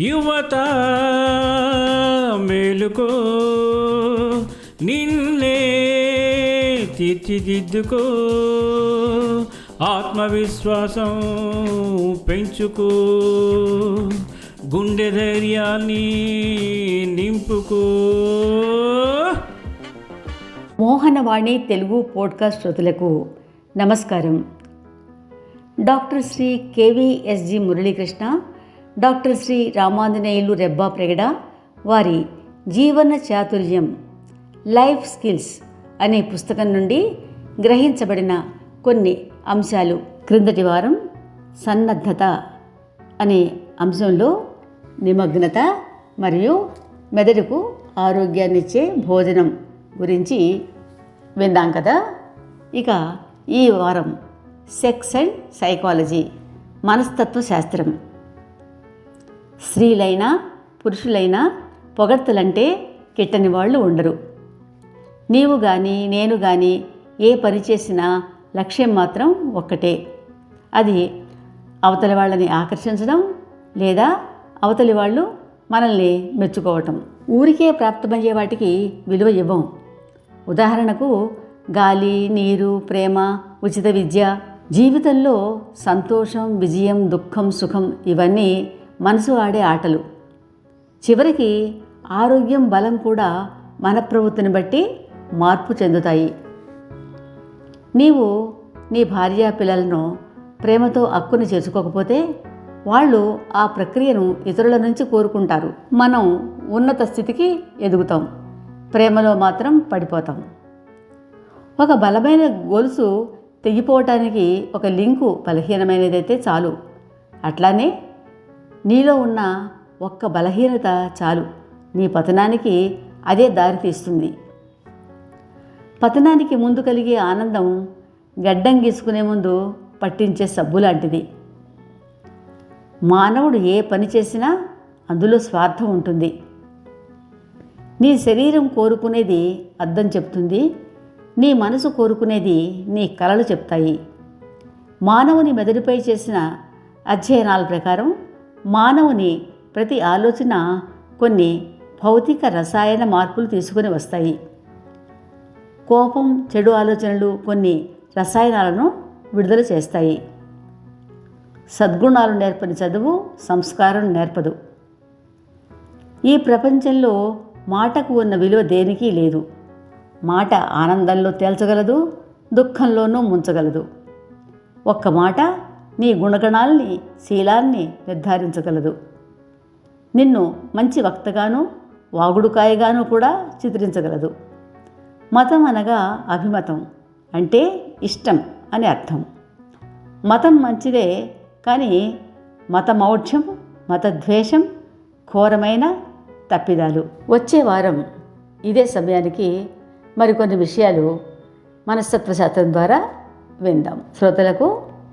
యువత మేలుకో నిన్నే తీర్చిదిద్దుకో ఆత్మవిశ్వాసం పెంచుకో గుండె ధైర్యాన్ని నింపుకో. మోహనవాణి తెలుగు పోడ్కాస్ట్ శ్రోతలకు నమస్కారం. Doctor Shri KVSG Muralikrishna doctor Shri Ramanjaneyulu Rebba Pregada వారి జీవన చాతుర్యం లైఫ్ స్కిల్స్ అనే పుస్తకం నుండి గ్రహించబడిన కొన్ని అంశాలు. క్రిందటి వారం సన్నద్ధత అనే అంశంలో నిమగ్నత మరియు మెదడుకు ఆరోగ్యాన్నిచ్చే భోజనం గురించి విందాం కదా. ఇక ఈ వారం సెక్స్ అండ్ సైకాలజీ మనస్తత్వ శాస్త్రం. స్త్రీలైనా పురుషులైనా పొగడ్తలంటే కిట్టని వాళ్ళు ఉండరు. నీవు కానీ నేను కానీ ఏ పని చేసినా లక్ష్యం మాత్రం ఒక్కటే. అది అవతలి వాళ్ళని ఆకర్షించడం లేదా అవతలి వాళ్ళు మనల్ని మెచ్చుకోవటం. ఊరికే ప్రాప్తమయ్యే వాటికి విలువ ఇవ్వం. ఉదాహరణకు గాలి నీరు ప్రేమ ఉచిత విద్య జీవితంలో సంతోషం విజయం దుఃఖం సుఖం ఇవన్నీ మనసు ఆడే ఆటలు. చివరికి ఆరోగ్యం బలం కూడా మన ప్రవృత్తిని బట్టి మార్పు చెందుతాయి. నీవు నీ భార్య పిల్లలను ప్రేమతో అక్కుని చేర్చుకోకపోతే వాళ్ళు ఆ ప్రక్రియను ఇతరుల నుంచి కోరుకుంటారు. మనం ఉన్నత స్థితికి ఎదుగుతాం. ప్రేమలో మాత్రం పడిపోతాం. ఒక బలమైన గొలుసు తెగిపోవటానికి ఒక లింకు బలహీనమైనదైతే చాలు. అట్లానే నీలో ఉన్న ఒక్క బలహీనత చాలు. నీ పతనానికి అదే దారి తీస్తుంది. పతనానికి ముందు కలిగే ఆనందం గడ్డం గీసుకునే ముందు పట్టించే సబ్బు లాంటిది. మానవుడు ఏ పని చేసినా అందులో స్వార్థం ఉంటుంది. నీ శరీరం కోరుకునేది అర్థం చెప్తుంది. నీ మనసు కోరుకునేది నీ కలలు చెప్తాయి. మానవుని మెదడుపై చేసిన అధ్యయనాల ప్రకారం మానవుని ప్రతి ఆలోచన కొన్ని భౌతిక రసాయన మార్పులు తీసుకుని వస్తాయి. కోపం చెడు ఆలోచనలు కొన్ని రసాయనాలను విడుదల చేస్తాయి. సద్గుణాలు నేర్పని చదువు సంస్కారం నేర్పదు. ఈ ప్రపంచంలో మాటకు ఉన్న విలువ దేనికి లేదు. మాట ఆనందంలో తేల్చగలదు దుఃఖంలోనూ ముంచగలదు. ఒక్క మాట నీ గుణగణాల్ని శీలాన్ని నిర్ధారించగలదు. నిన్ను మంచి వక్తగాను వాగుడుకాయగాను కూడా చిత్రించగలదు. మతం అనగా అభిమతం అంటే ఇష్టం అని అర్థం. మతం మంచిదే కానీ మతమౌఢ్యం మతద్వేషం ఘోరమైన తప్పిదాలు. వచ్చే వారం ఇదే సమయానికి మరికొన్ని విషయాలు మనస్తత్వశాస్త్రం ద్వారా విందాం. శ్రోతలకు